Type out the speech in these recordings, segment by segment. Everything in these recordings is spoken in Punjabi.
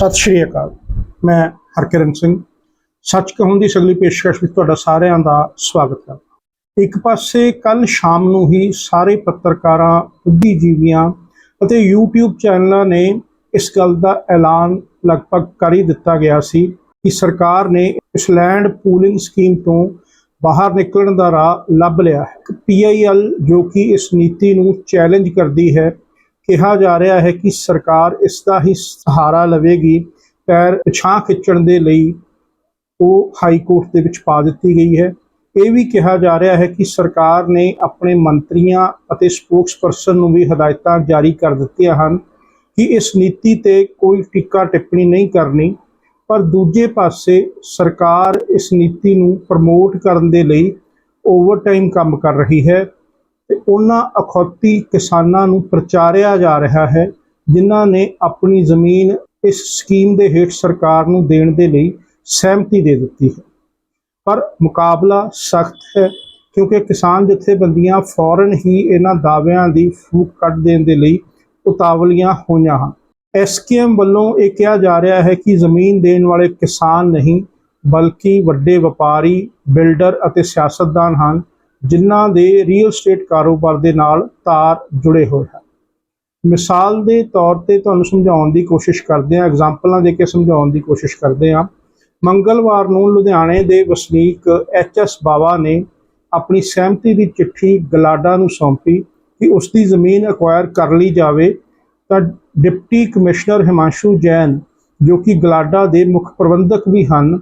ਸਤਿ ਸ਼੍ਰੀ ਅਕਾਲ। ਮੈਂ ਹਰਕਿਰਨ ਸਿੰਘ। ਸੱਚ ਕਹੂੰ ਦੀ ਸਗਲੀ ਪੇਸ਼ਕਸ਼ ਵਿੱਚ ਤੁਹਾਡਾ ਸਾਰਿਆਂ ਦਾ ਸਵਾਗਤ ਹੈ। ਇੱਕ ਪਾਸੇ ਕੱਲ ਸ਼ਾਮ ਨੂੰ ਹੀ ਸਾਰੇ ਪੱਤਰਕਾਰਾਂ, ਬੁੱਧੀਜੀਵੀਆਂ ਅਤੇ YouTube ਚੈਨਲਾਂ ਨੇ ਇਸ ਗੱਲ ਦਾ ਐਲਾਨ ਲਗਭਗ ਕਰ ਹੀ ਦਿੱਤਾ ਗਿਆ ਸੀ ਕਿ ਸਰਕਾਰ ਨੇ ਇਸ ਲੈਂਡ ਪੂਲਿੰਗ ਸਕੀਮ ਤੋਂ ਬਾਹਰ ਨਿਕਲਣ ਦਾ ਰਾਹ ਲੱਭ ਲਿਆ ਹੈ। PIL ਜੋ ਕਿ ਇਸ ਨੀਤੀ ਨੂੰ ਚੈਲੰਜ ਕਰਦੀ ਹੈ ਕਿਹਾ ਜਾ ਰਿਹਾ ਹੈ ਕਿ ਸਰਕਾਰ ਇਸ ਦਾ ਹੀ ਸਹਾਰਾ ਲਵੇਗੀ। ਪੈਰ ਪਛਾਂ ਖਿੱਚਣ ਦੇ ਲਈ ਉਹ ਹਾਈ ਕੋਰਟ ਦੇ ਵਿੱਚ ਪਾ ਦਿੱਤੀ ਗਈ ਹੈ। ਇਹ ਵੀ ਕਿਹਾ ਜਾ ਰਿਹਾ ਹੈ ਕਿ ਸਰਕਾਰ ਨੇ ਆਪਣੇ ਮੰਤਰੀਆਂ ਅਤੇ ਸਪੋਕਸਪਰਸਨ ਨੂੰ ਵੀ ਹਦਾਇਤਾਂ ਜਾਰੀ ਕਰ ਦਿੱਤੀਆਂ ਹਨ ਕਿ ਇਸ ਨੀਤੀ ਤੇ ਕੋਈ ਟਿੱਕਾ ਟਿੱਪਣੀ ਨਹੀਂ ਕਰਨੀ, ਪਰ ਦੂਜੇ ਪਾਸੇ ਸਰਕਾਰ ਇਸ ਨੀਤੀ ਨੂੰ ਪ੍ਰਮੋਟ ਕਰਨ ਦੇ ਲਈ ਓਵਰਟਾਈਮ ਕੰਮ ਕਰ ਰਹੀ ਹੈ। ਤੇ ਉਹਨਾਂ ਅਖੌਤੀ ਕਿਸਾਨਾਂ ਨੂੰ ਪ੍ਰਚਾਰਿਆ ਜਾ ਰਿਹਾ ਹੈ, ਜਿਨ੍ਹਾਂ ਨੇ ਆਪਣੀ ਜ਼ਮੀਨ ਇਸ ਸਕੀਮ ਦੇ ਹੇਠ ਸਰਕਾਰ ਨੂੰ ਦੇਣ ਦੇ ਲਈ ਸਹਿਮਤੀ ਦੇ ਦਿੱਤੀ ਹੈ। ਪਰ ਮੁਕਾਬਲਾ ਸਖਤ ਹੈ, ਕਿਉਂਕਿ ਕਿਸਾਨ ਜਥੇਬੰਦੀਆਂ ਫੌਰਨ ਹੀ ਇਹਨਾਂ ਦਾਅਵਿਆਂ ਦੀ ਫੂਕ ਕੱਢ ਦੇਣ ਦੇ ਲਈ ਉਤਾਵਲੀਆਂ ਹੋਈਆਂ ਹਨ। ਐਸਕੇਐਮ ਵੱਲੋਂ ਇਹ ਕਿਹਾ ਜਾ ਰਿਹਾ ਹੈ ਕਿ ਜ਼ਮੀਨ ਦੇਣ ਵਾਲੇ ਕਿਸਾਨ ਨਹੀਂ, ਬਲਕਿ ਵੱਡੇ ਵਪਾਰੀ, ਬਿਲਡਰ ਅਤੇ ਸਿਆਸਤਦਾਨ ਹਨ ਜਿਨ੍ਹਾਂ ਦੇ ਰੀਅਲ ਸਟੇਟ ਕਾਰੋਬਾਰ ਦੇ ਨਾਲ ਤਾਰ ਜੁੜੇ ਹੋਏ ਹਨ। ਮਿਸਾਲ ਦੇ ਤੌਰ ਤੇ ਤੁਹਾਨੂੰ ਸਮਝਾਉਣ ਦੀ ਕੋਸ਼ਿਸ਼ ਕਰਦੇ ਹਾਂ ਐਗਜ਼ਾਮਪਲਾਂ ਦੇ ਕੇ ਸਮਝਾਉਣ ਦੀ ਕੋਸ਼ਿਸ਼ ਕਰਦੇ ਹਾਂ। ਮੰਗਲਵਾਰ ਨੂੰ ਲੁਧਿਆਣੇ ਦੇ ਵਸਨੀਕ ਐਚ ਐਸ ਬਾਵਾ ਨੇ ਆਪਣੀ ਸਹਿਮਤੀ ਦੀ ਚਿੱਠੀ ਗਲਾਡਾ ਨੂੰ ਸੌਂਪੀ ਕਿ ਉਸ ਦੀ ਜ਼ਮੀਨ ਅਕਵਾਇਰ ਕਰ ਲਈ ਜਾਵੇ ਤਾਂ ਡਿਪਟੀ ਕਮਿਸ਼ਨਰ ਹਿਮਾਂਸ਼ੂ ਜੈਨ, ਜੋ ਕਿ ਗਲਾਡਾ ਦੇ ਮੁੱਖ ਪ੍ਰਬੰਧਕ ਵੀ ਹਨ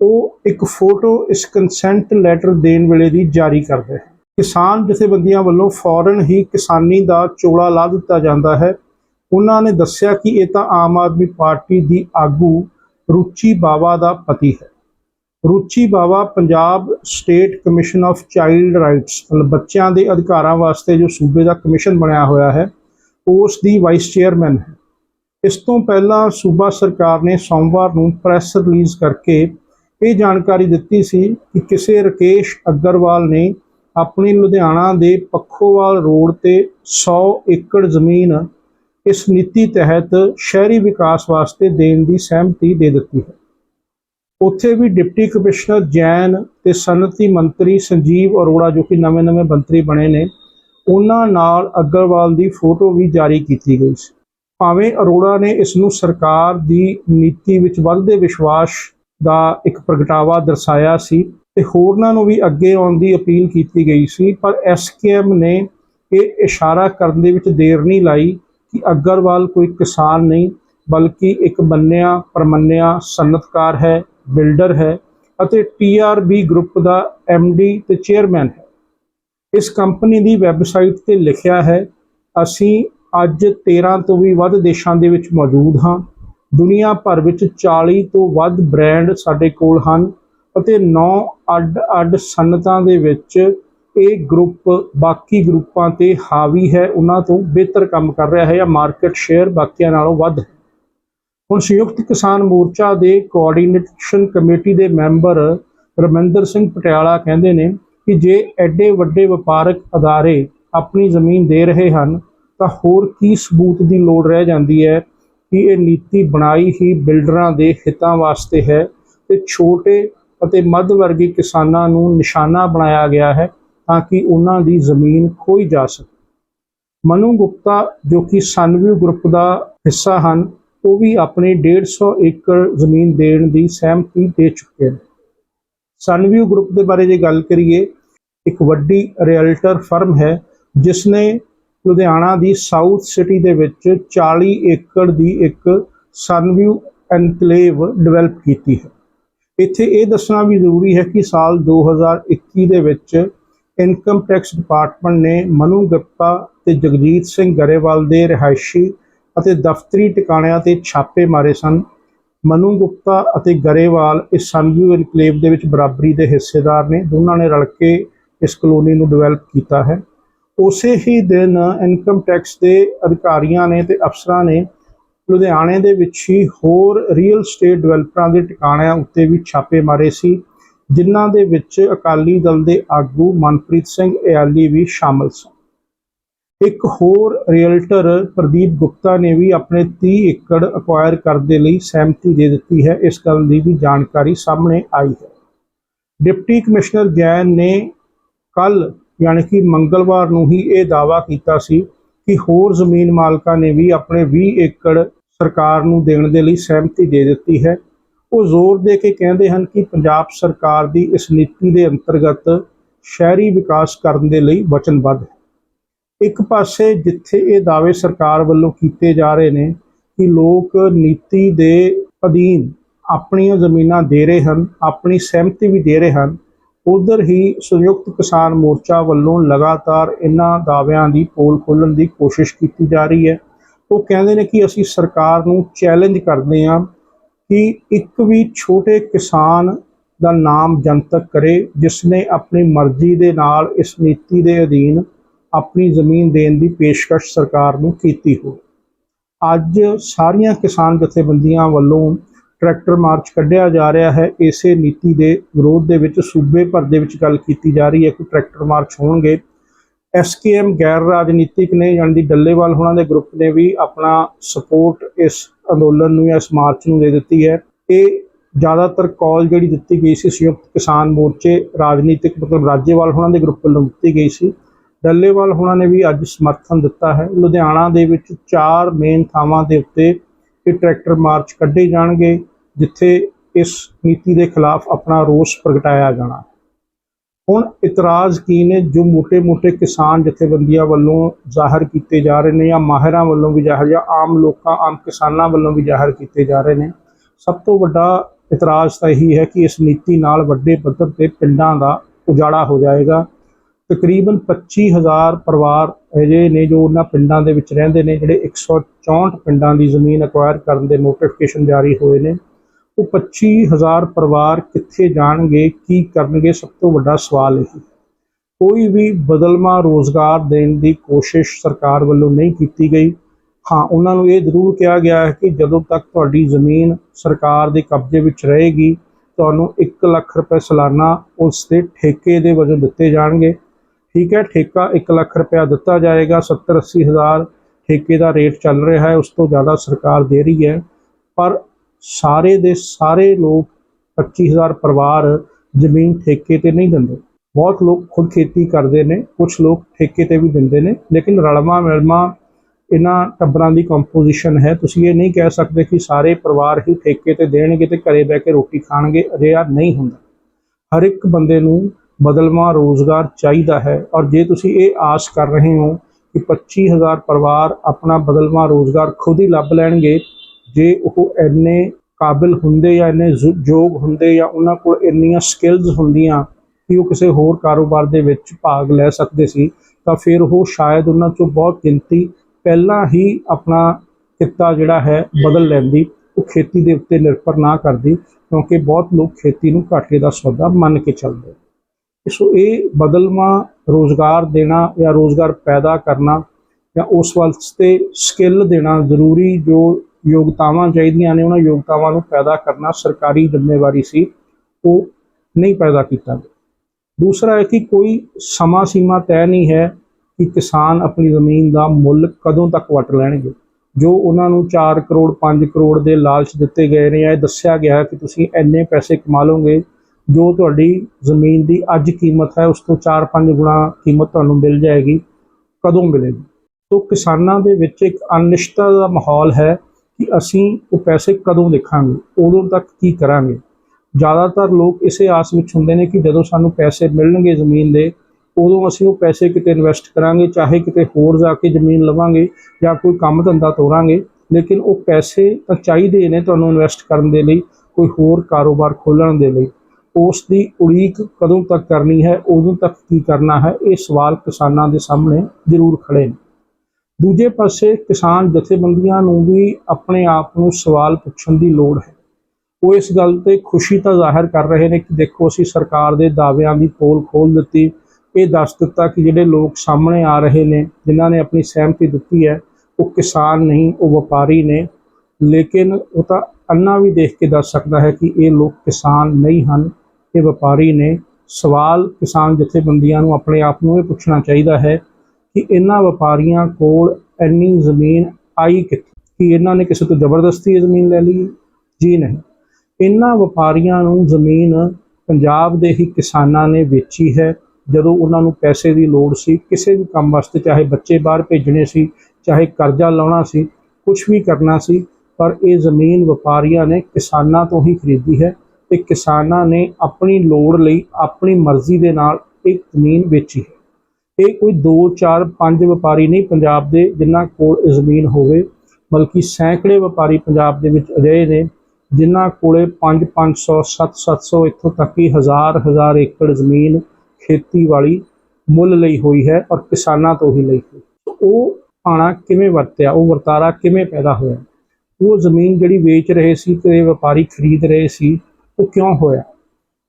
ਉਹ ਇੱਕ ਫੋਟੋ ਇਸ ਕੰਸੈਂਟ ਲੈਟਰ ਦੇਣ ਵੇਲੇ ਦੀ ਜਾਰੀ ਕਰਦੇ ਹੈ। ਕਿਸਾਨ ਜਥੇਬੰਦੀਆਂ ਵੱਲੋਂ ਫੌਰਨ ਹੀ ਕਿਸਾਨੀ ਦਾ ਚੋਲਾ ਲਾ ਦਿੱਤਾ ਜਾਂਦਾ ਹੈ। ਉਹਨਾਂ ਨੇ ਦੱਸਿਆ ਕਿ ਇਹ ਤਾਂ ਆਮ ਆਦਮੀ ਪਾਰਟੀ ਦੀ ਆਗੂ ਰੁਚੀ ਬਾਵਾ ਦਾ ਪਤੀ ਹੈ। Ruchi Bawa Punjab State Commission of Child Rights ਬੱਚਿਆਂ ਦੇ ਅਧਿਕਾਰਾਂ ਵਾਸਤੇ ਜੋ ਸੂਬੇ ਦਾ ਕਮਿਸ਼ਨ ਬਣਿਆ ਹੋਇਆ ਹੈ, ਉਸ ਦੀ ਵਾਈਸ ਚੇਅਰਮੈਨ ਹੈ। ਇਸ ਤੋਂ ਪਹਿਲਾਂ ਸੂਬਾ ਸਰਕਾਰ ਨੇ ਸੋਮਵਾਰ ਨੂੰ ਪ੍ਰੈਸ ਰਿਲੀਜ਼ ਕਰਕੇ ਇਹ ਜਾਣਕਾਰੀ ਦਿੱਤੀ ਸੀ ਕਿ ਕਿਸੇ ਰਕੇਸ਼ ਅਗਰਵਾਲ ਨੇ ਆਪਣੀ ਲੁਧਿਆਣਾ ਦੇ ਪੱਖੋਵਾਲ ਰੋਡ ਤੇ 100 ਏਕੜ ਜ਼ਮੀਨ ਇਸ ਨੀਤੀ ਤਹਿਤ ਸ਼ਹਿਰੀ ਵਿਕਾਸ ਵਾਸਤੇ ਦੇਣ ਦੀ ਸਹਿਮਤੀ ਦੇ ਦਿੱਤੀ ਹੈ। ਉੱਥੇ ਵੀ ਡਿਪਟੀ ਕਮਿਸ਼ਨਰ ਜੈਨ ਤੇ ਸਨਅਤੀ ਮੰਤਰੀ ਸੰਜੀਵ ਅਰੋੜਾ ਜੋ ਕਿ ਨਵੇਂ-ਨਵੇਂ ਮੰਤਰੀ ਬਣੇ ਨੇ, ਉਹਨਾਂ ਨਾਲ ਅਗਰਵਾਲ ਦੀ ਫੋਟੋ ਵੀ ਜਾਰੀ ਕੀਤੀ ਗਈ ਸੀ। ਭਾਵੇਂ ਅਰੋੜਾ ਨੇ ਇਸ ਨੂੰ ਸਰਕਾਰ ਦੀ ਨੀਤੀ ਵਿੱਚ ਵੱਧਦੇ ਵਿਸ਼ਵਾਸ ਦਾ ਇੱਕ ਪ੍ਰਗਟਾਵਾ ਦਰਸਾਇਆ ਸੀ ਤੇ ਹੋਰਨਾਂ ਨੂੰ ਵੀ ਅੱਗੇ ਆਉਣ ਦੀ ਅਪੀਲ ਕੀਤੀ ਗਈ ਸੀ, ਪਰ ਐਸਕੇਐਮ ਨੇ ਇਹ ਇਸ਼ਾਰਾ ਕਰਨ ਦੇ ਵਿੱਚ ਦੇਰ ਨਹੀਂ ਲਾਈ ਕਿ ਅਗਰਵਾਲ ਕੋਈ ਕਿਸਾਨ ਨਹੀਂ, ਬਲਕਿ ਇੱਕ ਮੰਨਿਆ, ਪਰਮੰਨਿਆ ਸਨਅਤਕਾਰ ਹੈ, ਬਿਲਡਰ ਹੈ ਅਤੇ ਟੀਆਰਬੀ ਗਰੁੱਪ ਦਾ ਡੀ ਤੇ ਚੇਅਰਮੈਨ ਹੈ। ਇਸ ਕੰਪਨੀ ਦੀ ਵੈਬਸਾਈਟ ਤੇ ਲਿਖਿਆ ਹੈ, ਅਸੀਂ ਅੱਜ 13 ਤੋਂ ਵੀ ਵੱਧ ਦੇਸ਼ਾਂ ਦੇ ਵਿੱਚ ਮੌਜੂਦ ਹਾਂ। ਦੁਨੀਆ ਭਰ ਵਿੱਚ 40 ਤੋਂ ਵੱਧ ਬ੍ਰਾਂਡ ਸਾਡੇ ਕੋਲ ਹਨ ਅਤੇ 9 ਅੱਡ-ਅੱਡ ਸਨਅਤਾਂ ਦੇ ਵਿੱਚ ਇਹ ਗਰੁੱਪ ਬਾਕੀ ਗਰੁੱਪਾਂ ਤੇ ਹਾਵੀ ਹੈ, ਉਹਨਾਂ ਤੋਂ ਬਿਹਤਰ ਕੰਮ ਕਰ ਰਿਹਾ ਹੈ ਜਾਂ ਮਾਰਕੀਟ ਸ਼ੇਅਰ ਬਾਕੀਆਂ ਨਾਲੋਂ ਵੱਧ ਹੁਣ ਸੰਯੁਕਤ ਕਿਸਾਨ ਮੋਰਚਾ ਦੇ ਕੋਆਰਡੀਨੇਸ਼ਨ ਕਮੇਟੀ ਦੇ ਮੈਂਬਰ ਰਮਿੰਦਰ ਸਿੰਘ ਪਟਿਆਲਾ ਕਹਿੰਦੇ ਨੇ ਕਿ ਜੇ ਐਡੇ ਵੱਡੇ ਵਪਾਰਕ ਅਦਾਰੇ ਆਪਣੀ ਜ਼ਮੀਨ ਦੇ ਰਹੇ ਹਨ, ਤਾਂ ਹੋਰ ਕੀ ਸਬੂਤ ਦੀ ਲੋੜ ਰਹਿ ਜਾਂਦੀ ਹੈ? ਕਿ ਇਹ ਨੀਤੀ ਬਣਾਈ ਹੀ ਬਿਲਡਰਾਂ ਦੇ ਹਿੱਤਾਂ ਵਾਸਤੇ ਹੈ ਤੇ ਛੋਟੇ ਅਤੇ ਮੱਧ ਵਰਗੀ ਕਿਸਾਨਾਂ ਨੂੰ ਨਿਸ਼ਾਨਾ ਬਣਾਇਆ ਗਿਆ ਹੈ ਤਾਂ ਕਿ ਉਹਨਾਂ ਦੀ ਜ਼ਮੀਨ ਖੋਈ ਜਾ ਸਕੇ। ਮਨੂ ਗੁਪਤਾ ਜੋ ਕਿ ਸਨਵਿਊ ਗਰੁੱਪ ਦਾ ਹਿੱਸਾ ਹਨ, ਉਹ ਵੀ ਆਪਣੀ 150 ਏਕੜ ਜ਼ਮੀਨ ਦੇਣ ਦੀ ਸਹਿਮਤੀ ਦੇ ਚੁੱਕੇ ਹਨ। ਸਨਵਿਊ ਗਰੁੱਪ ਦੇ ਬਾਰੇ ਜੇ ਗੱਲ ਕਰੀਏ, ਇੱਕ ਵੱਡੀ ਰੀਅਲਟਰ ਫਰਮ ਹੈ, ਜਿਸ ਨੇ ਲੁਧਿਆਣਾ ਦੀ ਸਾਊਥ ਸਿਟੀ ਦੇ ਵਿੱਚ 40 ਏਕੜ ਦੀ ਇੱਕ ਸਨਵਿਊ ਐਨਕਲੇਵ ਡਿਵੈਲਪ ਕੀਤੀ ਹੈ। ਇੱਥੇ ਇਹ ਦੱਸਣਾ ਵੀ ਜ਼ਰੂਰੀ ਹੈ ਕਿ ਸਾਲ 2021 ਦੇ ਵਿੱਚ ਇਨਕਮ ਟੈਕਸ ਡਿਪਾਰਟਮੈਂਟ ਨੇ ਮਨੂ ਗੁਪਤਾ ਤੇ ਜਗਜੀਤ ਸਿੰਘ ਗਰੇਵਾਲ ਦੇ ਰਿਹਾਇਸ਼ੀ ਅਤੇ ਦਫ਼ਤਰੀ ਟਿਕਾਣਿਆਂ ਤੇ ਛਾਪੇ ਮਾਰੇ ਸਨ। ਮਨੂ ਗੁਪਤਾ ਅਤੇ ਗਰੇਵਾਲ ਇਸ ਸਨਵਿਊ ਐਨਕਲੇਵ ਦੇ ਵਿੱਚ ਬਰਾਬਰੀ ਦੇ ਹਿੱਸੇਦਾਰ ਨੇ। ਦੋਨਾਂ ਨੇ ਰਲ ਕੇ ਇਸ ਕਲੋਨੀ ਨੂੰ ਡਿਵੈਲਪ ਕੀਤਾ ਹੈ। ਉਸੇ ਹੀ ਦਿਨ ਇਨਕਮ ਟੈਕਸ ਦੇ ਅਧਿਕਾਰੀਆਂ ਨੇ ਤੇ ਅਫਸਰਾਂ ਨੇ ਲੁਧਿਆਣੇ ਦੇ ਵਿੱਚ ਹੀ ਹੋਰ ਰੀਅਲ ਸਟੇਟ ਡਿਵੈਲਪਰਾਂ ਦੇ ਟਿਕਾਣਿਆਂ ਉੱਤੇ ਵੀ ਛਾਪੇ ਮਾਰੇ ਸੀ, ਜਿਨ੍ਹਾਂ ਦੇ ਵਿੱਚ ਅਕਾਲੀ ਦਲ ਦੇ ਆਗੂ ਮਨਪ੍ਰੀਤ ਸਿੰਘ ਇਆਲੀ ਵੀ ਸ਼ਾਮਲ ਸਨ। ਇੱਕ ਹੋਰ ਰੀਅਲਟਰ ਪ੍ਰਦੀਪ ਗੁਪਤਾ ਨੇ ਵੀ ਆਪਣੇ 30 ਏਕੜ ਅਕਵਾਇਰ ਕਰਨ ਦੇ ਲਈ ਸਹਿਮਤੀ ਦੇ ਦਿੱਤੀ ਹੈ, ਇਸ ਗੱਲ ਦੀ ਵੀ ਜਾਣਕਾਰੀ ਸਾਹਮਣੇ ਆਈ ਹੈ। ਡਿਪਟੀ ਕਮਿਸ਼ਨਰ ਜੈਨ ਨੇ ਕੱਲ ਯਾਨੀ ਕਿ ਮੰਗਲਵਾਰ ਨੂੰ ਹੀ ਇਹ ਦਾਅਵਾ ਕੀਤਾ ਸੀ ਕਿ ਹੋਰ ਜ਼ਮੀਨ ਮਾਲਕਾਂ ਨੇ ਵੀ ਆਪਣੇ 20 ਏਕੜ ਸਰਕਾਰ ਨੂੰ ਦੇਣ ਦੇ ਲਈ ਸਹਿਮਤੀ ਦੇ ਦਿੱਤੀ ਹੈ। ਉਹ ਜ਼ੋਰ ਦੇ ਕੇ ਕਹਿੰਦੇ ਹਨ ਕਿ ਪੰਜਾਬ ਸਰਕਾਰ ਦੀ ਇਸ ਨੀਤੀ ਦੇ ਅੰਤਰਗਤ ਸ਼ਹਿਰੀ ਵਿਕਾਸ ਕਰਨ ਦੇ ਲਈ ਵਚਨਬੱਧ ਹੈ। ਇੱਕ ਪਾਸੇ ਜਿੱਥੇ ਇਹ ਦਾਅਵੇ ਸਰਕਾਰ ਵੱਲੋਂ ਕੀਤੇ ਜਾ ਰਹੇ ਨੇ ਕਿ ਲੋਕ ਨੀਤੀ ਦੇ ਅਧੀਨ ਆਪਣੀਆਂ ਜ਼ਮੀਨਾਂ ਦੇ ਰਹੇ ਹਨ, ਆਪਣੀ ਸਹਿਮਤੀ ਵੀ ਦੇ ਰਹੇ ਹਨ ਉਧਰ ਹੀ ਸੰਯੁਕਤ ਕਿਸਾਨ ਮੋਰਚਾ ਵੱਲੋਂ ਲਗਾਤਾਰ ਇਹਨਾਂ ਦਾਅਵਿਆਂ ਦੀ ਪੋਲ ਖੋਲਣ ਦੀ ਕੋਸ਼ਿਸ਼ ਕੀਤੀ ਜਾ ਰਹੀ ਹੈ। ਉਹ ਕਹਿੰਦੇ ਨੇ ਕਿ ਅਸੀਂ ਸਰਕਾਰ ਨੂੰ ਚੈਲੰਜ ਕਰਦੇ ਹਾਂ ਕਿ ਇੱਕ ਵੀ ਛੋਟੇ ਕਿਸਾਨ ਦਾ ਨਾਮ ਜਨਤਕ ਕਰੇ ਜਿਸ ਨੇ ਆਪਣੀ ਮਰਜ਼ੀ ਦੇ ਨਾਲ ਇਸ ਨੀਤੀ ਦੇ ਅਧੀਨ ਆਪਣੀ ਜ਼ਮੀਨ ਦੇਣ ਦੀ ਪੇਸ਼ਕਸ਼ ਸਰਕਾਰ ਨੂੰ ਕੀਤੀ ਹੋ ਅੱਜ ਸਾਰੀਆਂ ਕਿਸਾਨ ਜਥੇਬੰਦੀਆਂ ਵੱਲੋਂ ਟਰੈਕਟਰ ਮਾਰਚ ਕੱਢਿਆ ਜਾ ਰਿਹਾ ਹੈ। ਇਸੇ ਨੀਤੀ ਦੇ ਵਿਰੋਧ ਦੇ ਵਿੱਚ ਸੂਬੇ ਭਰ ਦੇ ਵਿੱਚ ਗੱਲ ਕੀਤੀ ਜਾ ਰਹੀ ਹੈ ਕਿ ਟਰੈਕਟਰ ਮਾਰਚ ਹੋਣਗੇ। ਐਸਕੇਐਮ ਗੈਰ ਰਾਜਨੀਤਿਕ ਨੇ ਯਾਨੀ ਦੀ ਡੱਲੇਵਾਲ ਹੋਣਾ ਦੇ ਗਰੁੱਪ ਨੇ ਵੀ ਆਪਣਾ ਸਪੋਰਟ ਇਸ ਅੰਦੋਲਨ ਨੂੰ ਜਾਂ ਇਸ ਮਾਰਚ ਨੂੰ ਦੇ ਦਿੱਤੀ ਹੈ। ਇਹ ਜ਼ਿਆਦਾਤਰ ਕਾਲ ਜਿਹੜੀ ਦਿੱਤੀ ਗਈ ਸੀ ਸੰਯੁਕਤ ਕਿਸਾਨ ਮੋਰਚੇ ਰਾਜਨੀਤਿਕ ਮਤਲਬ ਰਾਜੇਵਾਲ ਹੋਣਾ ਦੇ ਗਰੁੱਪ ਵੱਲੋਂ ਦਿੱਤੀ ਗਈ ਸੀ। ਡੱਲੇਵਾਲ ਹੋਣਾ ਨੇ ਵੀ ਅੱਜ ਸਮਰਥਨ ਦਿੱਤਾ ਹੈ। ਲੁਧਿਆਣਾ ਦੇ ਵਿੱਚ ਚਾਰ ਮੇਨ ਥਾਵਾਂ ਦੇ ਉੱਤੇ ਇਹ ਟਰੈਕਟਰ ਮਾਰਚ ਕੱਢੇ ਜਾਣਗੇ, ਜਿੱਥੇ ਇਸ ਨੀਤੀ ਦੇ ਖਿਲਾਫ ਆਪਣਾ ਰੋਸ ਪ੍ਰਗਟਾਇਆ ਜਾਣਾ। ਹੁਣ ਇਤਰਾਜ਼ ਕੀ ਨੇ? ਜੋ ਮੋٹے-ਮੋٹے ਕਿਸਾਨ ਜਥੇਬੰਦੀਆਂ ਵੱਲੋਂ ਜ਼ਾਹਰ ਕੀਤੇ ਜਾ ਰਹੇ ਨੇ ਜਾਂ ਮਾਹਿਰਾਂ ਵੱਲੋਂ ਵੀ ਜ਼ਾਹਰ ਜਾਂ ਆਮ ਲੋਕਾਂ, ਆਮ ਕਿਸਾਨਾਂ ਵੱਲੋਂ ਵੀ ਜ਼ਾਹਰ ਕੀਤੇ ਜਾ ਰਹੇ ਨੇ, ਸਭ ਤੋਂ ਵੱਡਾ ਇਤਰਾਜ਼ ਤਾਂ ਇਹੀ ਹੈ ਕਿ ਇਸ ਨੀਤੀ ਨਾਲ ਵੱਡੇ ਪੱਧਰ ਤੇ ਪਿੰਡਾਂ ਦਾ ਉਜਾੜਾ ਹੋ ਜਾਏਗਾ। ਤਕਰੀਬਨ 25000 ਪਰਿਵਾਰ ਅਜੇ ਨੇ ਜੋ ਉਹਨਾਂ ਪਿੰਡਾਂ ਦੇ ਵਿੱਚ ਰਹਿੰਦੇ ਨੇ, ਜਿਹੜੇ 164 ਪਿੰਡਾਂ ਦੀ ਜ਼ਮੀਨ ਅਕਵਾਇਰ ਕਰਨ ਦੇ ਨੋਟੀਫਿਕੇਸ਼ਨ ਜਾਰੀ ਹੋਏ ਨੇ। ਉਹ 25000 ਪਰਿਵਾਰ ਕਿੱਥੇ ਜਾਣਗੇ, ਕੀ ਕਰਨਗੇ, ਸਭ ਤੋਂ ਵੱਡਾ ਸਵਾਲ ਇਹ ਕੋਈ ਵੀ ਬਦਲਮਾ ਰੋਜ਼ਗਾਰ ਦੇਣ ਦੀ ਕੋਸ਼ਿਸ਼ ਸਰਕਾਰ ਵੱਲੋਂ ਨਹੀਂ ਕੀਤੀ ਗਈ। ਹਾਂ, ਉਹਨਾਂ ਨੂੰ ਇਹ ਜ਼ਰੂਰ ਕਿਹਾ ਗਿਆ ਹੈ ਕਿ ਜਦੋਂ ਤੱਕ ਤੁਹਾਡੀ ਜ਼ਮੀਨ ਸਰਕਾਰ ਦੇ ਕਬਜ਼ੇ ਵਿੱਚ ਰਹੇਗੀ, ਤੁਹਾਨੂੰ 1 ਲੱਖ ਰੁਪਏ ਸਾਲਾਨਾ ਉਸ ਦੇ ਠੇਕੇ ਦੇ ਵਜੋਂ ਦਿੱਤੇ ਜਾਣਗੇ। ਠੀਕ ਹੈ, ਠੇਕਾ 1 ਲੱਖ ਰੁਪਇਆ ਦਿੱਤਾ ਜਾਏਗਾ 70 80 ਹਜ਼ਾਰ ਠੇਕੇ ਦਾ ਰੇਟ ਚੱਲ ਰਿਹਾ ਹੈ, ਉਸ ਤੋਂ ਜ਼ਿਆਦਾ ਸਰਕਾਰ ਦੇ ਰਹੀ ਹੈ। ਪਰ ਸਾਰੇ ਦੇ ਸਾਰੇ ਲੋਕ 25000 ਪਰਿਵਾਰ ਜ਼ਮੀਨ ਠੇਕੇ ਤੇ ਨਹੀਂ ਦਿੰਦੇ। ਬਹੁਤ ਲੋਕ ਖੁਦ ਖੇਤੀ ਕਰਦੇ ਨੇ ਕੁਝ ਲੋਕ ਠੇਕੇ ਤੇ ਵੀ ਦਿੰਦੇ ਨੇ, ਲੇਕਿਨ ਰਲਮਾ ਮਿਲਮਾ ਇਹਨਾਂ ਟੱਬਰਾਂ ਦੀ ਕੰਪੋਜੀਸ਼ਨ ਹੈ। ਤੁਸੀਂ ਇਹ ਨਹੀਂ ਕਹਿ ਸਕਦੇ ਕਿ ਸਾਰੇ ਪਰਿਵਾਰ ਹੀ ਠੇਕੇ ਤੇ ਦੇਣਗੇ ਤੇ ਘਰੇ ਬਹਿ ਕੇ ਰੋਟੀ ਖਾਣਗੇ, ਅਜਿਹਾ ਨਹੀਂ ਹੁੰਦਾ। ਹਰ ਇੱਕ ਬੰਦੇ ਨੂੰ ਬਦਲਵਾਂ ਰੋਜ਼ਗਾਰ ਚਾਹੀਦਾ ਹੈ। ਔਰ ਜੇ ਤੁਸੀਂ ਇਹ ਆਸ ਕਰ ਰਹੇ ਹੋ ਕਿ 25000 ਪਰਿਵਾਰ ਆਪਣਾ ਬਦਲਵਾਂ ਰੋਜ਼ਗਾਰ ਖੁਦ ਹੀ ਲੱਭ ਲੈਣਗੇ, ਜੇ ਉਹ ਇੰਨੇ ਕਾਬਿਲ ਹੁੰਦੇ ਜਾਂ ਇੰਨੇ ਜ਼ੁ- ਯੋਗ ਹੁੰਦੇ ਜਾਂ ਉਹਨਾਂ ਕੋਲ ਇੰਨੀਆਂ ਸਕਿੱਲਸ ਹੁੰਦੀਆਂ ਕਿ ਉਹ ਕਿਸੇ ਹੋਰ ਕਾਰੋਬਾਰ ਦੇ ਵਿੱਚ ਭਾਗ ਲੈ ਸਕਦੇ ਸੀ, ਤਾਂ ਫਿਰ ਉਹ ਸ਼ਾਇਦ ਉਹਨਾਂ ਚੋਂ ਬਹੁਤ ਗਿਣਤੀ ਪਹਿਲਾਂ ਹੀ ਆਪਣਾ ਕਿੱਤਾ ਜਿਹੜਾ ਹੈ ਬਦਲ ਲੈਂਦੀ, ਉਹ ਖੇਤੀ ਦੇ ਉੱਤੇ ਨਿਰਭਰ ਨਾ ਕਰਦੀ, ਕਿਉਂਕਿ ਬਹੁਤ ਲੋਕ ਖੇਤੀ ਨੂੰ ਘਾਟੇ ਦਾ ਸੌਦਾ ਮੰਨ ਕੇ ਚੱਲਦੇ। ਸੋ ਇਹ ਬਦਲਵਾਂ ਰੋਜ਼ਗਾਰ ਦੇਣਾ ਜਾਂ ਰੋਜ਼ਗਾਰ ਪੈਦਾ ਕਰਨਾ ਜਾਂ ਉਸ ਵਾਸਤੇ ਸਕਿੱਲ ਦੇਣਾ ਜ਼ਰੂਰੀ ਜੋ ਯੋਗਤਾਵਾਂ ਚਾਹੀਦੀਆਂ ਨੇ, ਉਹਨਾਂ ਯੋਗਤਾਵਾਂ ਨੂੰ ਪੈਦਾ ਕਰਨਾ ਸਰਕਾਰੀ ਜ਼ਿੰਮੇਵਾਰੀ ਸੀ, ਉਹ ਨਹੀਂ ਪੈਦਾ ਕੀਤਾ ਦੂਸਰਾ ਹੈ ਕਿ ਕੋਈ ਸਮਾਂ ਸੀਮਾ ਤੈਅ ਨਹੀਂ ਹੈ ਕਿ ਕਿਸਾਨ ਆਪਣੀ ਜ਼ਮੀਨ ਦਾ ਮੁੱਲ ਕਦੋਂ ਤੱਕ ਵਟ ਲੈਣਗੇ। ਜੋ ਉਹਨਾਂ ਨੂੰ 4 ਕਰੋੜ 5 ਕਰੋੜ ਦੇ ਲਾਲਚ ਦਿੱਤੇ ਗਏ ਨੇ ਜਾਂ ਇਹ ਦੱਸਿਆ ਗਿਆ ਕਿ ਤੁਸੀਂ ਇੰਨੇ ਪੈਸੇ ਕਮਾ ਲਓਗੇ ਜੋ ਤੁਹਾਡੀ ਜ਼ਮੀਨ ਦੀ ਅੱਜ ਕੀਮਤ ਹੈ, ਉਸ ਤੋਂ 4-5 ਗੁਣਾ ਕੀਮਤ ਤੁਹਾਨੂੰ ਮਿਲ ਜਾਏਗੀ, ਕਦੋਂ ਮਿਲੇਗੀ? ਸੋ ਕਿਸਾਨਾਂ ਦੇ ਵਿੱਚ ਇੱਕ ਅਨਿਸ਼ਚਿਤਤਾ ਦਾ ਮਾਹੌਲ ਹੈ ਕਿ ਅਸੀਂ ਉਹ ਪੈਸੇ ਕਦੋਂ ਦੇਖਾਂਗੇ, ਉਦੋਂ ਤੱਕ ਕੀ ਕਰਾਂਗੇ। ਜ਼ਿਆਦਾਤਰ ਲੋਕ ਇਸੇ ਆਸ ਵਿੱਚ ਹੁੰਦੇ ਨੇ ਕਿ ਜਦੋਂ ਸਾਨੂੰ ਪੈਸੇ ਮਿਲਣਗੇ ਜ਼ਮੀਨ ਦੇ, ਉਦੋਂ ਅਸੀਂ ਉਹ ਪੈਸੇ ਕਿਤੇ ਇਨਵੈਸਟ ਕਰਾਂਗੇ, ਚਾਹੇ ਕਿਤੇ ਹੋਰ ਜਾ ਕੇ ਜ਼ਮੀਨ ਲਵਾਂਗੇ ਜਾਂ ਕੋਈ ਕੰਮ ਧੰਦਾ ਤੋਰਾਂਗੇ, ਲੇਕਿਨ ਉਹ ਪੈਸੇ ਤਾਂ ਚਾਹੀਦੇ ਨੇ ਤੁਹਾਨੂੰ ਇਨਵੈਸਟ ਕਰਨ ਦੇ ਲਈ, ਕੋਈ ਹੋਰ ਕਾਰੋਬਾਰ ਖੋਲ੍ਹਣ ਦੇ ਲਈ। ਉਸ ਦੀ ਉਡੀਕ ਕਦੋਂ ਤੱਕ ਕਰਨੀ ਹੈ, ਉਦੋਂ ਤੱਕ ਕੀ ਕਰਨਾ ਹੈ, ਇਹ ਸਵਾਲ ਕਿਸਾਨਾਂ ਦੇ ਸਾਹਮਣੇ ਜ਼ਰੂਰ ਖੜੇ ਨੇ। ਦੂਜੇ ਪਾਸੇ ਕਿਸਾਨ ਜਥੇਬੰਦੀਆਂ ਨੂੰ ਵੀ ਆਪਣੇ ਆਪ ਨੂੰ ਸਵਾਲ ਪੁੱਛਣ ਦੀ ਲੋੜ ਹੈ। ਉਹ ਇਸ ਗੱਲ ਤੇ ਖੁਸ਼ੀ ਤਾਂ ਜ਼ਾਹਿਰ ਕਰ ਰਹੇ ਨੇ ਕਿ ਦੇਖੋ, ਅਸੀਂ ਸਰਕਾਰ ਦੇ ਦਾਅਵਿਆਂ ਦੀ ਪੋਲ ਖੋਲ ਦਿੱਤੀ। ਇਹ ਦੱਸ ਦਿੱਤਾ ਕਿ ਜਿਹੜੇ ਲੋਕ ਸਾਹਮਣੇ ਆ ਰਹੇ ਨੇ, ਜਿਨ੍ਹਾਂ ਨੇ ਆਪਣੀ ਸਹਿਮਤੀ ਦਿੱਤੀ ਹੈ, ਉਹ ਕਿਸਾਨ ਨਹੀਂ, ਉਹ ਵਪਾਰੀ ਨੇ। ਲੇਕਿਨ ਉਹ ਤਾਂ ਅੰਨਾ ਵੀ ਦੇਖ ਕੇ ਦੱਸ ਸਕਦਾ ਹੈ ਕਿ ਇਹ ਲੋਕ ਕਿਸਾਨ ਨਹੀਂ ਹਨ। ਇਹ ਵਪਾਰੀ ਨੇ ਸਵਾਲ ਕਿਸਾਨ ਜਥੇਬੰਦੀਆਂ ਨੂੰ ਆਪਣੇ ਆਪ ਨੂੰ ਇਹ ਪੁੱਛਣਾ ਚਾਹੀਦਾ ਹੈ ਕਿ ਇਹਨਾਂ ਵਪਾਰੀਆਂ ਕੋਲ ਇੰਨੀ ਜ਼ਮੀਨ ਆਈ ਕਿੱਥੋਂ? ਕਿ ਇਹਨਾਂ ਨੇ ਕਿਸੇ ਤੋਂ ਜ਼ਬਰਦਸਤੀ ਇਹ ਜ਼ਮੀਨ ਲੈ ਲਈ? ਜੀ ਨਹੀਂ। ਇਹਨਾਂ ਵਪਾਰੀਆਂ ਨੂੰ ਜ਼ਮੀਨ ਪੰਜਾਬ ਦੇ ਹੀ ਕਿਸਾਨਾਂ ਨੇ ਵੇਚੀ ਹੈ। ਜਦੋਂ ਉਹਨਾਂ ਨੂੰ ਪੈਸੇ ਦੀ ਲੋੜ ਸੀ, ਕਿਸੇ ਵੀ ਕੰਮ ਵਾਸਤੇ, ਚਾਹੇ ਬੱਚੇ ਬਾਹਰ ਭੇਜਣੇ ਸੀ, ਚਾਹੇ ਕਰਜ਼ਾ ਲਾਉਣਾ ਸੀ ਕੁਝ ਵੀ ਕਰਨਾ ਸੀ, ਪਰ ਇਹ ਜ਼ਮੀਨ ਵਪਾਰੀਆਂ ਨੇ ਕਿਸਾਨਾਂ ਤੋਂ ਹੀ ਖਰੀਦੀ ਹੈ। ਤੇ ਕਿਸਾਨਾਂ ਨੇ ਆਪਣੀ ਲੋੜ ਲਈ ਆਪਣੀ ਮਰਜ਼ੀ ਦੇ ਨਾਲ ਇਹ ਜ਼ਮੀਨ ਵੇਚੀ ਹੈ। ਇਹ ਕੋਈ 2 4 5 ਵਪਾਰੀ ਨਹੀਂ ਪੰਜਾਬ ਦੇ ਜਿਨ੍ਹਾਂ ਕੋਲ ਜ਼ਮੀਨ ਹੋਵੇ, ਬਲਕਿ ਸੈਂਕੜੇ ਵਪਾਰੀ ਪੰਜਾਬ ਦੇ ਵਿੱਚ ਅਜਿਹੇ ਨੇ ਜਿਨ੍ਹਾਂ ਕੋਲੇ 5 500 7 700 ਇੱਥੋਂ ਤੱਕ ਕਿ ਹਜ਼ਾਰ ਹਜ਼ਾਰ ਏਕੜ ਜ਼ਮੀਨ ਖੇਤੀ ਵਾਲੀ ਮੁੱਲ ਲਈ ਹੋਈ ਹੈ ਔਰ ਕਿਸਾਨਾਂ ਤੋਂ ਹੀ ਲਈ ਹੋਈ। ਉਹ ਪਾਣਾ ਕਿਵੇਂ ਵਰਤਿਆ, ਉਹ ਵਰਤਾਰਾ ਕਿਵੇਂ ਪੈਦਾ ਹੋਇਆ? ਉਹ ਜ਼ਮੀਨ ਜਿਹੜੀ ਵੇਚ ਰਹੇ ਸੀ ਤੇ ਵਪਾਰੀ ਖਰੀਦ ਰਹੇ ਸੀ ਉਹ ਕਿਉਂ ਹੋਇਆ?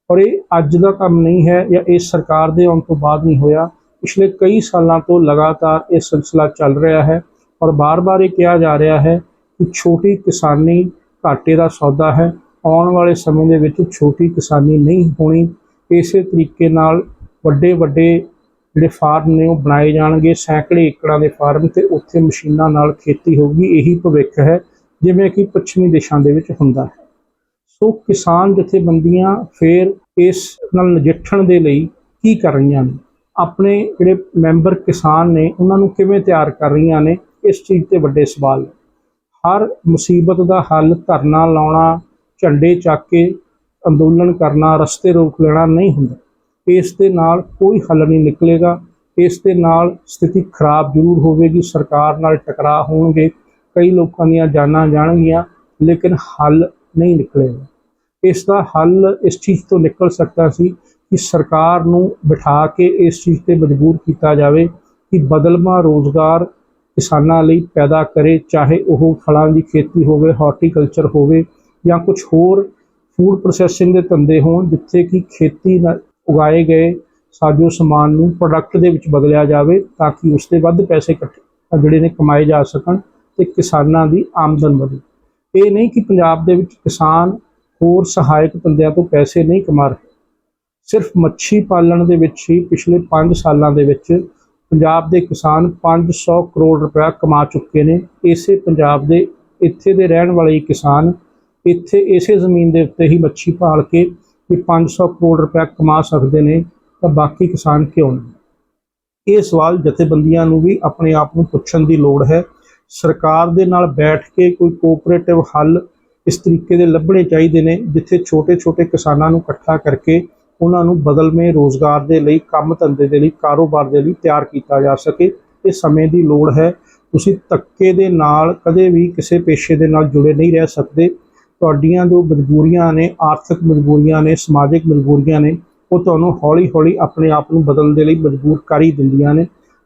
ਔਰ ਇਹ ਅੱਜ ਦਾ ਕੰਮ ਨਹੀਂ ਹੈ ਜਾਂ ਇਸ ਸਰਕਾਰ ਦੇ ਆਉਣ ਤੋਂ ਬਾਅਦ ਨਹੀਂ ਹੋਇਆ। ਪਿਛਲੇ ਕਈ ਸਾਲਾਂ ਤੋਂ ਲਗਾਤਾਰ ਇਹ ਸਿਲਸਿਲਾ ਚੱਲ ਰਿਹਾ ਹੈ ਔਰ ਬਾਰ-ਬਾਰ ਇਹ ਕਿਹਾ ਜਾ ਰਿਹਾ ਹੈ ਕਿ ਛੋਟੀ ਕਿਸਾਨੀ ਘਾਟੇ ਦਾ ਸੌਦਾ ਹੈ। ਆਉਣ ਵਾਲੇ ਸਮੇਂ ਦੇ ਵਿੱਚ ਛੋਟੀ ਕਿਸਾਨੀ ਨਹੀਂ ਹੋਣੀ। ਇਸੇ ਤਰੀਕੇ ਨਾਲ ਵੱਡੇ ਵੱਡੇ ਜਿਹੜੇ ਫਾਰਮ ਨੇ ਉਹ ਬਣਾਏ ਜਾਣਗੇ। ਸੈਂਕੜੇ ਏਕੜਾਂ ਦੇ ਫਾਰਮ ਤੇ ਉੱਥੇ ਮਸ਼ੀਨਾਂ ਨਾਲ ਖੇਤੀ ਹੋਊਗੀ। ਇਹੀ ਭਵਿੱਖ ਹੈ, ਜਿਵੇਂ ਕਿ ਪੱਛਮੀ ਦੇਸ਼ਾਂ ਦੇ ਵਿੱਚ ਹੁੰਦਾ ਹੈ। ਸੋ ਕਿਸਾਨ ਜਥੇਬੰਦੀਆਂ ਫੇਰ ਇਸ ਨਾਲ ਨਜਿੱਠਣ ਦੇ ਲਈ ਕੀ ਕਰ ਰਹੀਆਂ ਨੇ? ਆਪਣੇ ਜਿਹੜੇ ਮੈਂਬਰ ਕਿਸਾਨ ਨੇ, ਉਹਨਾਂ ਨੂੰ ਕਿਵੇਂ ਤਿਆਰ ਕਰ ਰਹੀਆਂ ਨੇ? ਇਸ ਚੀਜ਼ ਤੇ ਵੱਡੇ ਸਵਾਲ ਨੇ। ਹਰ ਮੁਸੀਬਤ ਦਾ ਹੱਲ ਧਰਨਾ ਲਾਉਣਾ, ਝੰਡੇ ਚੱਕ ਕੇ ਅੰਦੋਲਨ ਕਰਨਾ, ਰਸਤੇ ਰੋਕ ਲੈਣਾ ਨਹੀਂ ਹੁੰਦਾ। ਇਸ ਦੇ ਨਾਲ ਕੋਈ ਹੱਲ ਨਹੀਂ ਨਿਕਲੇਗਾ। ਇਸ ਦੇ ਨਾਲ ਸਥਿਤੀ ਖਰਾਬ ਜ਼ਰੂਰ ਹੋਵੇਗੀ। ਸਰਕਾਰ ਨਾਲ ਟਕਰਾਅ ਹੋਣਗੇ। ਕਈ ਲੋਕਾਂ ਦੀਆਂ ਜਾਨਾਂ ਜਾਣਗੀਆਂ। ਲੇਕਿਨ ਹੱਲ ਨਹੀਂ ਨਿਕਲੇਗਾ ਇਸ ਦਾ ਹੱਲ ਇਸ ਚੀਜ਼ ਤੋਂ ਨਿਕਲ ਸਕਦਾ ਸੀ ਕਿ ਸਰਕਾਰ ਨੂੰ ਬਿਠਾ ਕੇ ਇਸ ਚੀਜ਼ ਤੇ ਮਜਬੂਰ ਕੀਤਾ ਜਾਵੇ ਕਿ ਬਦਲਵਾਂ ਰੋਜ਼ਗਾਰ ਕਿਸਾਨਾਂ ਲਈ ਪੈਦਾ ਕਰੇ, ਚਾਹੇ ਉਹ ਫਲਾਂ ਦੀ ਖੇਤੀ ਹੋਵੇ ਹਾਰਟੀਕਲਚਰ ਹੋਵੇ ਜਾਂ ਕੁਝ ਹੋਰ ਫੂਡ ਪ੍ਰੋਸੈਸਿੰਗ ਦੇ ਧੰਦੇ ਹੋਣ, ਜਿੱਥੇ ਕਿ ਖੇਤੀ ਨਾਲ ਉਗਾਏ ਗਏ ਸਾਜੋ ਸਮਾਨ ਨੂੰ ਪ੍ਰੋਡਕਟ ਦੇ ਵਿੱਚ ਬਦਲਿਆ ਜਾਵੇ ਤਾਂ ਕਿ ਉਸ ਦੇ ਵੱਧ ਪੈਸੇ ਇਕੱਠੇ ਜਿਹੜੇ ਨੇ ਕਮਾਏ ਜਾ ਸਕਣ ਤੇ ਕਿਸਾਨਾਂ ਦੀ ਆਮਦਨ ਵਧੇ। ਇਹ ਨਹੀਂ ਕਿ ਪੰਜਾਬ ਦੇ ਵਿੱਚ ਕਿਸਾਨ ਹੋਰ ਸਹਾਇਕ ਧੰਦਿਆਂ ਤੋਂ ਪੈਸੇ ਨਹੀਂ ਕਮਾ ਰਹੇ। ਸਿਰਫ ਮੱਛੀ ਪਾਲਣ ਦੇ ਵਿੱਚ ਹੀ ਪਿਛਲੇ 5 ਸਾਲਾਂ ਦੇ ਵਿੱਚ ਪੰਜਾਬ ਦੇ ਕਿਸਾਨ 500 ਕਰੋੜ ਰੁਪਇਆ ਕਮਾ ਚੁੱਕੇ ਨੇ। ਇਸੇ ਪੰਜਾਬ ਦੇ, ਇੱਥੇ ਦੇ ਰਹਿਣ ਵਾਲੇ ਕਿਸਾਨ ਇੱਥੇ ਇਸੇ ਜ਼ਮੀਨ ਦੇ ਉੱਤੇ ਹੀ ਮੱਛੀ ਪਾਲ ਕੇ ਵੀ 500 ਕਰੋੜ ਰੁਪਇਆ ਕਮਾ ਸਕਦੇ ਨੇ, ਤਾਂ ਬਾਕੀ ਕਿਸਾਨ ਕਿਉਂ ਨਹੀਂ ਇਹ ਸਵਾਲ ਜਥੇਬੰਦੀਆਂ ਨੂੰ ਵੀ ਆਪਣੇ ਆਪ ਨੂੰ ਪੁੱਛਣ ਦੀ ਲੋੜ ਹੈ। ਸਰਕਾਰ ਦੇ ਨਾਲ ਬੈਠ ਕੇ ਕੋਈ ਕੋਆਪਰੇਟਿਵ ਹੱਲ ਇਸ ਤਰੀਕੇ ਦੇ ਲੱਭਣੇ ਚਾਹੀਦੇ ਨੇ, ਜਿੱਥੇ ਛੋਟੇ-ਛੋਟੇ ਕਿਸਾਨਾਂ ਨੂੰ ਇਕੱਠਾ ਕਰਕੇ ਉਹਨਾਂ ਨੂੰ ਬਦਲਵੇਂ ਰੋਜ਼ਗਾਰ ਦੇ ਲਈ, ਕੰਮ ਧੰਦੇ ਦੇ ਲਈ, ਕਾਰੋਬਾਰ ਦੇ ਲਈ ਤਿਆਰ ਕੀਤਾ ਜਾ ਸਕੇ। ਇਹ ਸਮੇਂ ਦੀ ਲੋੜ ਹੈ। ਤੁਸੀਂ ਧੱਕੇ ਦੇ ਨਾਲ ਕਦੇ ਵੀ ਕਿਸੇ ਪੇਸ਼ੇ ਦੇ ਨਾਲ ਜੁੜੇ ਨਹੀਂ ਰਹਿ ਸਕਦੇ। ਤੁਹਾਡੀਆਂ ਜੋ ਮਜਬੂਰੀਆਂ ਨੇ, ਆਰਥਿਕ ਮਜਬੂਰੀਆਂ ਨੇ, ਸਮਾਜਿਕ ਮਜਬੂਰੀਆਂ ਨੇ, ਉਹ ਤੁਹਾਨੂੰ ਹੌਲੀ-ਹੌਲੀ ਆਪਣੇ ਆਪ ਨੂੰ ਬਦਲਣ ਦੇ ਲਈ ਮਜਬੂਰ ਕਰ ਹੀ ਦਿੰਦੀਆਂ ਨੇ।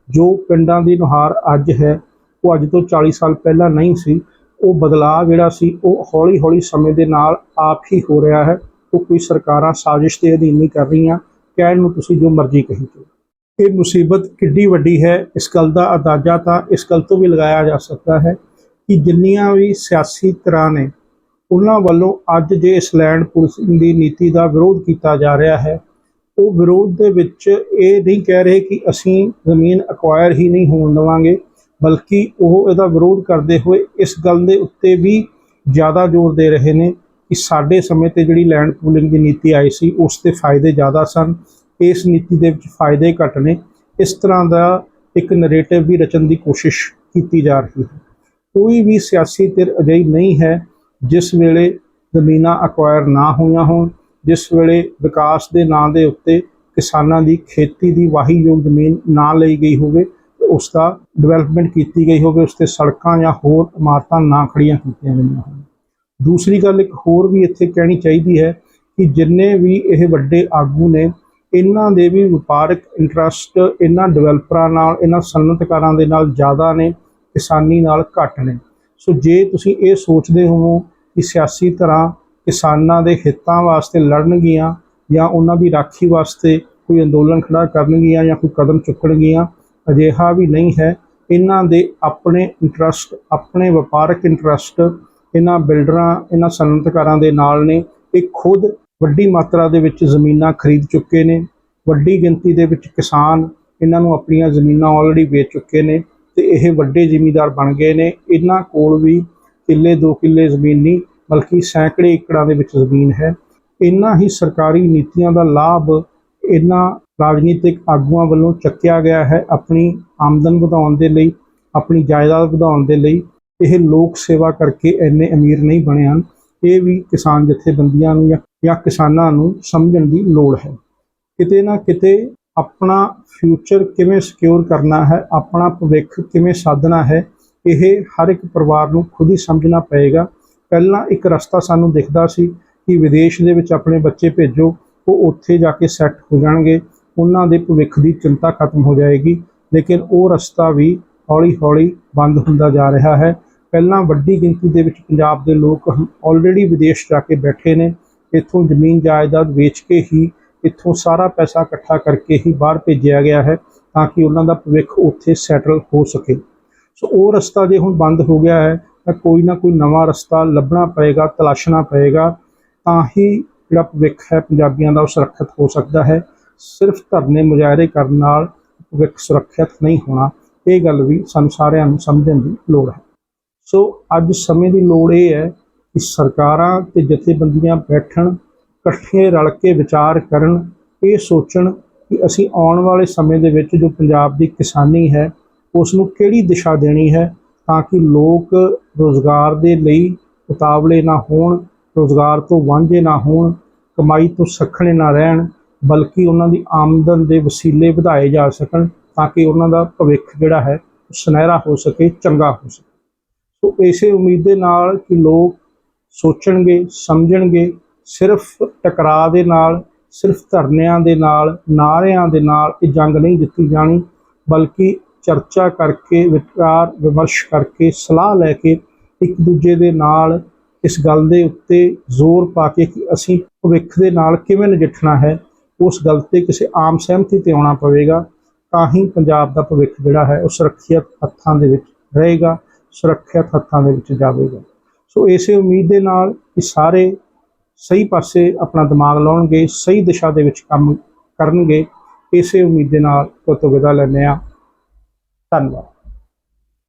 ਜੋ ਪਿੰਡਾਂ ਦੀ ਨੁਹਾਰ ਅੱਜ ਹੈ ਉਹ ਅੱਜ ਤੋਂ 40 ਸਾਲ ਪਹਿਲਾਂ ਨਹੀਂ ਸੀ, ਉਹ ਬਦਲਾਅ ਜਿਹੜਾ ਸੀ, ਉਹ ਹੌਲੀ-ਹੌਲੀ ਸਮੇਂ ਦੇ ਨਾਲ ਆਪ ਹੀ ਹੋ ਰਿਹਾ ਹੈ। ਉਹ ਕੋਈ ਸਰਕਾਰਾਂ ਸਾਜ਼ਿਸ਼ ਦੇ ਅਧੀਨ ਨਹੀਂ ਕਰ ਰਹੀਆਂ, ਕਹਿਣ ਨੂੰ ਤੁਸੀਂ ਜੋ ਮਰਜ਼ੀ ਕਹੀ ਜਾਓ। ਇਹ ਮੁਸੀਬਤ ਕਿੱਡੀ ਵੱਡੀ ਹੈ, ਇਸ ਗੱਲ ਦਾ ਅੰਦਾਜ਼ਾ ਤਾਂ ਇਸ ਗੱਲ ਤੋਂ ਵੀ ਲਗਾਇਆ ਜਾ ਸਕਦਾ ਹੈ ਕਿ ਜਿੰਨੀਆਂ ਵੀ ਸਿਆਸੀ ਤਰ੍ਹਾਂ ਨੇ, ਉਹਨਾਂ ਵੱਲੋਂ ਅੱਜ ਜੇ ਇਸ ਲੈਂਡ ਪੁਲਿਸਿੰਗ ਦੀ ਨੀਤੀ ਦਾ ਵਿਰੋਧ ਕੀਤਾ ਜਾ ਰਿਹਾ ਹੈ, ਉਹ ਵਿਰੋਧ ਦੇ ਵਿੱਚ ਇਹ ਨਹੀਂ ਕਹਿ ਰਹੇ ਕਿ ਅਸੀਂ ਜ਼ਮੀਨ ਅਕਵਾਇਰ ਹੀ ਨਹੀਂ ਹੋਣ ਦੇਵਾਂਗੇ। ਬਲਕਿ ਉਹ ਇਹਦਾ ਵਿਰੋਧ ਕਰਦੇ ਹੋਏ ਇਸ ਗੱਲ ਦੇ ਉੱਤੇ ਵੀ ਜ਼ਿਆਦਾ ਜ਼ੋਰ ਦੇ ਰਹੇ ਨੇ ਕਿ ਸਾਡੇ ਸਮੇਂ ਤੇ ਜਿਹੜੀ ਲੈਂਡ ਪੂਲਿੰਗ ਦੀ ਨੀਤੀ ਆਈ ਸੀ, ਉਸ ਦੇ ਫਾਇਦੇ ਜ਼ਿਆਦਾ ਸਨ। ਇਸ ਨੀਤੀ ਦੇ ਵਿੱਚ ਫਾਇਦੇ ਘੱਟ ਨੇ। ਇਸ ਤਰ੍ਹਾਂ ਦਾ ਇੱਕ ਨੈਰੇਟਿਵ ਵੀ ਰਚਣ ਦੀ ਕੋਸ਼ਿਸ਼ ਕੀਤੀ ਜਾ ਰਹੀ ਹੈ। ਕੋਈ ਵੀ ਸਿਆਸੀ ਧਿਰ ਅਜਿਹੀ ਨਹੀਂ ਹੈ ਜਿਸ ਵੇਲੇ ਜ਼ਮੀਨਾਂ ਅਕਵਾਇਰ ਨਾ ਹੋਈਆਂ ਹੋਣ, ਜਿਸ ਵੇਲੇ ਵਿਕਾਸ ਦੇ ਨਾਂ ਦੇ ਉੱਤੇ ਕਿਸਾਨਾਂ ਦੀ ਖੇਤੀ ਦੀ ਵਾਹੀਯੋਗ ਜ਼ਮੀਨ ਨਾ ਲਈ ਗਈ ਹੋਵੇ ਉਸ ਦਾ ਡਿਵੈਲਪਮੈਂਟ ਕੀਤੀ ਗਈ ਹੋਵੇ ਉਸ ਤੇ ਸੜਕਾਂ ਜਾਂ ਹੋਰ ਇਮਾਰਤਾਂ ਨਾ ਖੜੀਆਂ ਕੀਤੀਆਂ ਗਈਆਂ ਹੋਣ। ਦੂਸਰੀ ਗੱਲ ਇੱਕ ਹੋਰ ਵੀ ਇੱਥੇ ਕਹਿਣੀ ਚਾਹੀਦੀ ਹੈ ਕਿ ਜਿੰਨੇ ਵੀ ਇਹ ਵੱਡੇ ਆਗੂ ਨੇ, ਇਹਨਾਂ ਦੇ ਵੀ ਵਪਾਰਕ ਇੰਟਰਸਟ ਇਹਨਾਂ ਡਿਵੈਲਪਰਾਂ ਨਾਲ, ਇਹਨਾਂ ਸਨਅਤਕਾਰਾਂ ਦੇ ਨਾਲ ਜ਼ਿਆਦਾ ਨੇ, ਕਿਸਾਨੀ ਨਾਲ ਘੱਟ ਨੇ। ਸੋ ਜੇ ਤੁਸੀਂ ਇਹ ਸੋਚਦੇ ਹੋ ਕਿ ਸਿਆਸੀ ਤਰ੍ਹਾਂ ਕਿਸਾਨਾਂ ਦੇ ਹਿੱਤਾਂ ਵਾਸਤੇ ਲੜਨਗੀਆਂ ਜਾਂ ਉਹਨਾਂ ਦੀ ਰਾਖੀ ਵਾਸਤੇ ਕੋਈ ਅੰਦੋਲਨ ਖੜਾ ਕਰਨਗੀਆਂ ਜਾਂ ਕੋਈ ਕਦਮ ਚੁੱਕਣਗੀਆਂ ਅਜਿਹਾ ਵੀ ਨਹੀਂ ਹੈ। ਇਹਨਾਂ ਦੇ ਆਪਣੇ ਇੰਟਰਸਟ ਆਪਣੇ ਵਪਾਰਕ ਇੰਟਰਸਟ ਇਹਨਾਂ ਬਿਲਡਰਾਂ ਇਹਨਾਂ ਸਨਅਤਕਾਰਾਂ ਦੇ ਨਾਲ ਨੇ। ਇਹ ਖੁਦ ਵੱਡੀ ਮਾਤਰਾ ਦੇ ਵਿੱਚ ਜ਼ਮੀਨਾਂ ਖਰੀਦ ਚੁੱਕੇ ਨੇ। ਵੱਡੀ ਗਿਣਤੀ ਦੇ ਵਿੱਚ ਕਿਸਾਨ ਇਹਨਾਂ ਨੂੰ ਆਪਣੀਆਂ ਜ਼ਮੀਨਾਂ ਆਲਰੇਡੀ ਵੇਚ ਚੁੱਕੇ ਨੇ ਤੇ ਇਹ ਵੱਡੇ ਜ਼ਿਮੀਂਦਾਰ ਬਣ ਗਏ ਨੇ। ਇਹਨਾਂ ਕੋਲ ਵੀ ਕਿੱਲੇ, ਦੋ ਕਿੱਲੇ ਜ਼ਮੀਨ ਨਹੀਂ, ਬਲਕਿ ਸੈਂਕੜੇ ਏਕੜਾਂ ਦੇ ਵਿੱਚ ਜ਼ਮੀਨ ਹੈ। ਇਹਨਾਂ ਹੀ ਸਰਕਾਰੀ ਨੀਤੀਆਂ ਦਾ ਲਾਭ ਇਹਨਾਂ ਰਾਜਨੀਤਿਕ ਆਗੂਆਂ ਵੱਲੋਂ ਚੱਕਿਆ ਗਿਆ ਹੈ ਆਪਣੀ ਆਮਦਨ ਵਧਾਉਣ ਦੇ ਲਈ, ਆਪਣੀ ਜਾਇਦਾਦ ਵਧਾਉਣ ਦੇ ਲਈ। ਇਹ ਲੋਕ ਸੇਵਾ ਕਰਕੇ ਇੰਨੇ ਅਮੀਰ ਨਹੀਂ ਬਣੇ ਹਨ। ਇਹ ਵੀ ਕਿਸਾਨ ਜਥੇਬੰਦੀਆਂ ਨੂੰ ਜਾਂ ਕਿਸਾਨਾਂ ਨੂੰ ਸਮਝਣ ਦੀ ਲੋੜ ਹੈ। ਕਿਤੇ ਨਾ ਕਿਤੇ ਆਪਣਾ ਫਿਊਚਰ ਕਿਵੇਂ ਸਿਕਿਉਰ ਕਰਨਾ ਹੈ, ਆਪਣਾ ਭਵਿੱਖ ਕਿਵੇਂ ਸਾਧਣਾ ਹੈ, ਇਹ ਹਰ ਇੱਕ ਪਰਿਵਾਰ ਨੂੰ ਖੁਦ ਹੀ ਸਮਝਣਾ ਪਏਗਾ। ਪਹਿਲਾਂ ਇੱਕ ਰਸਤਾ ਸਾਨੂੰ ਦਿਖਦਾ ਸੀ ਕਿ ਵਿਦੇਸ਼ ਦੇ ਵਿੱਚ ਆਪਣੇ ਬੱਚੇ ਭੇਜੋ, ਉਹ ਉੱਥੇ ਜਾ ਕੇ ਸੈੱਟ ਹੋ ਜਾਣਗੇ। ਉਹਨਾਂ ਦੇ ਭਵਿੱਖ ਦੀ ਚਿੰਤਾ ਖਤਮ ਹੋ ਜਾਏਗੀ। ਲੇਕਿਨ ਉਹ ਰਸਤਾ ਵੀ ਹੌਲੀ-ਹੌਲੀ ਬੰਦ ਹੁੰਦਾ ਜਾ ਰਿਹਾ ਹੈ। ਪਹਿਲਾਂ ਵੱਡੀ ਗਿਣਤੀ ਦੇ ਵਿੱਚ ਪੰਜਾਬ ਦੇ ਲੋਕ ਆਲਰੇਡੀ ਵਿਦੇਸ਼ ਜਾ ਕੇ ਬੈਠੇ ਨੇ। ਇੱਥੋਂ ਜ਼ਮੀਨ ਜਾਇਦਾਦ ਵੇਚ ਕੇ ਹੀ ਇੱਥੋਂ ਸਾਰਾ ਪੈਸਾ ਇਕੱਠਾ ਕਰਕੇ ਹੀ ਬਾਹਰ ਭੇਜਿਆ ਗਿਆ ਹੈ ਤਾਂ ਕਿ ਉਹਨਾਂ ਦਾ ਭਵਿੱਖ ਉੱਥੇ ਸੈਟਲ ਹੋ ਸਕੇ। ਸੋ ਉਹ ਰਸਤਾ ਜੇ ਹੁਣ ਬੰਦ ਹੋ ਗਿਆ ਹੈ, ਤਾਂ ਕੋਈ ਨਾ ਕੋਈ ਨਵਾਂ ਰਸਤਾ ਲੱਭਣਾ ਪਏਗਾ, ਤਲਾਸ਼ਣਾ ਪਏਗਾ, ਤਾਂ ਹੀ ਜਿਹੜਾ ਭਵਿੱਖ ਹੈ ਪੰਜਾਬੀਆਂ ਦਾ ਉਹ ਸੁਰੱਖਿਅਤ ਹੋ ਸਕਦਾ ਹੈ। ਸਿਰਫ ਧਰਨੇ ਮੁਜ਼ਾਹਰੇ ਕਰਨ ਨਾਲ ਭਵਿੱਖ ਸੁਰੱਖਿਅਤ ਨਹੀਂ ਹੋਣਾ, ਇਹ ਗੱਲ ਵੀ ਸਾਨੂੰ ਸਾਰਿਆਂ ਨੂੰ ਸਮਝਣ ਦੀ ਲੋੜ ਹੈ। ਸੋ ਅੱਜ ਸਮੇਂ ਦੀ ਲੋੜ ਇਹ ਹੈ ਕਿ ਸਰਕਾਰਾਂ ਤੇ ਜਥੇਬੰਦੀਆਂ ਬੈਠਣ ਇਕੱਠੇ ਰਲ ਕੇ ਵਿਚਾਰ ਕਰਨ, ਇਹ ਸੋਚਣ ਕਿ ਅਸੀਂ ਆਉਣ ਵਾਲੇ ਸਮੇਂ ਦੇ ਵਿੱਚ ਜੋ ਪੰਜਾਬ ਦੀ ਕਿਸਾਨੀ ਹੈ ਉਸ ਨੂੰ ਕਿਹੜੀ ਦਿਸ਼ਾ ਦੇਣੀ ਹੈ ਤਾਂ ਕਿ ਲੋਕ ਰੋਜ਼ਗਾਰ ਦੇ ਲਈ ਉਤਾਵਲੇ ਨਾ ਹੋਣ, ਰੋਜ਼ਗਾਰ ਤੋਂ ਵਾਂਝੇ ਨਾ ਹੋਣ, ਕਮਾਈ ਤੋਂ ਸੱਖਣੇ ਨਾ ਰਹਿਣ ਬਲਕਿ ਉਹਨਾਂ ਦੀ ਆਮਦਨ ਦੇ ਵਸੀਲੇ ਵਧਾਏ ਜਾ ਸਕਣ ਤਾਂ ਕਿ ਉਹਨਾਂ ਦਾ ਭਵਿੱਖ ਜਿਹੜਾ ਹੈ ਸੁਨਹਿਰਾ ਹੋ ਸਕੇ, ਚੰਗਾ ਹੋ ਸਕੇ। ਸੋ ਇਸੇ ਉਮੀਦ ਦੇ ਨਾਲ ਕਿ ਲੋਕ ਸੋਚਣਗੇ, ਸਮਝਣਗੇ, ਸਿਰਫ ਟਕਰਾਅ ਦੇ ਨਾਲ, ਸਿਰਫ ਧਰਨਿਆਂ ਦੇ ਨਾਲ ਨਾਰਿਆਂ ਦੇ ਨਾਲ ਇਹ ਜੰਗ ਨਹੀਂ ਜਿੱਤੀ ਜਾਣੀ, ਬਲਕਿ ਚਰਚਾ ਕਰਕੇ, ਵਿਚਾਰ ਵਿਮਰਸ਼ ਕਰਕੇ, ਸਲਾਹ ਲੈ ਕੇ ਇੱਕ ਦੂਜੇ ਦੇ ਨਾਲ ਇਸ ਗੱਲ ਦੇ ਉੱਤੇ ਜ਼ੋਰ ਪਾ ਕੇ ਕਿ ਅਸੀਂ ਭਵਿੱਖ ਦੇ ਨਾਲ ਕਿਵੇਂ ਨਜਿੱਠਣਾ ਹੈ ਉਸ ਗੱਲ ਤੇ ਕਿਸੇ ਆਮ ਸਹਿਮਤੀ ਤੇ ਆਉਣਾ ਪਵੇਗਾ, ਤਾਂ ਹੀ ਪੰਜਾਬ ਦਾ ਭਵਿੱਖ ਜਿਹੜਾ ਹੈ ਉਹ ਸੁਰੱਖਿਅਤ ਹੱਥਾਂ ਦੇ ਵਿੱਚ ਰਹੇਗਾ, ਸੁਰੱਖਿਅਤ ਹੱਥਾਂ ਦੇ ਵਿੱਚ ਜਾਵੇਗਾ। ਸੋ ਇਸੇ ਉਮੀਦ ਦੇ ਨਾਲ ਕਿ ਸਾਰੇ ਸਹੀ ਪਾਸੇ ਆਪਣਾ ਦਿਮਾਗ ਲਾਉਣਗੇ, ਸਹੀ ਦਿਸ਼ਾ ਦੇ ਵਿੱਚ ਕੰਮ ਕਰਨਗੇ, ਇਸੇ ਉਮੀਦ ਦੇ ਨਾਲ ਤੋਂ ਵਿਦਾ ਲੈਂਦੇ ਹਾਂ। ਧੰਨਵਾਦ।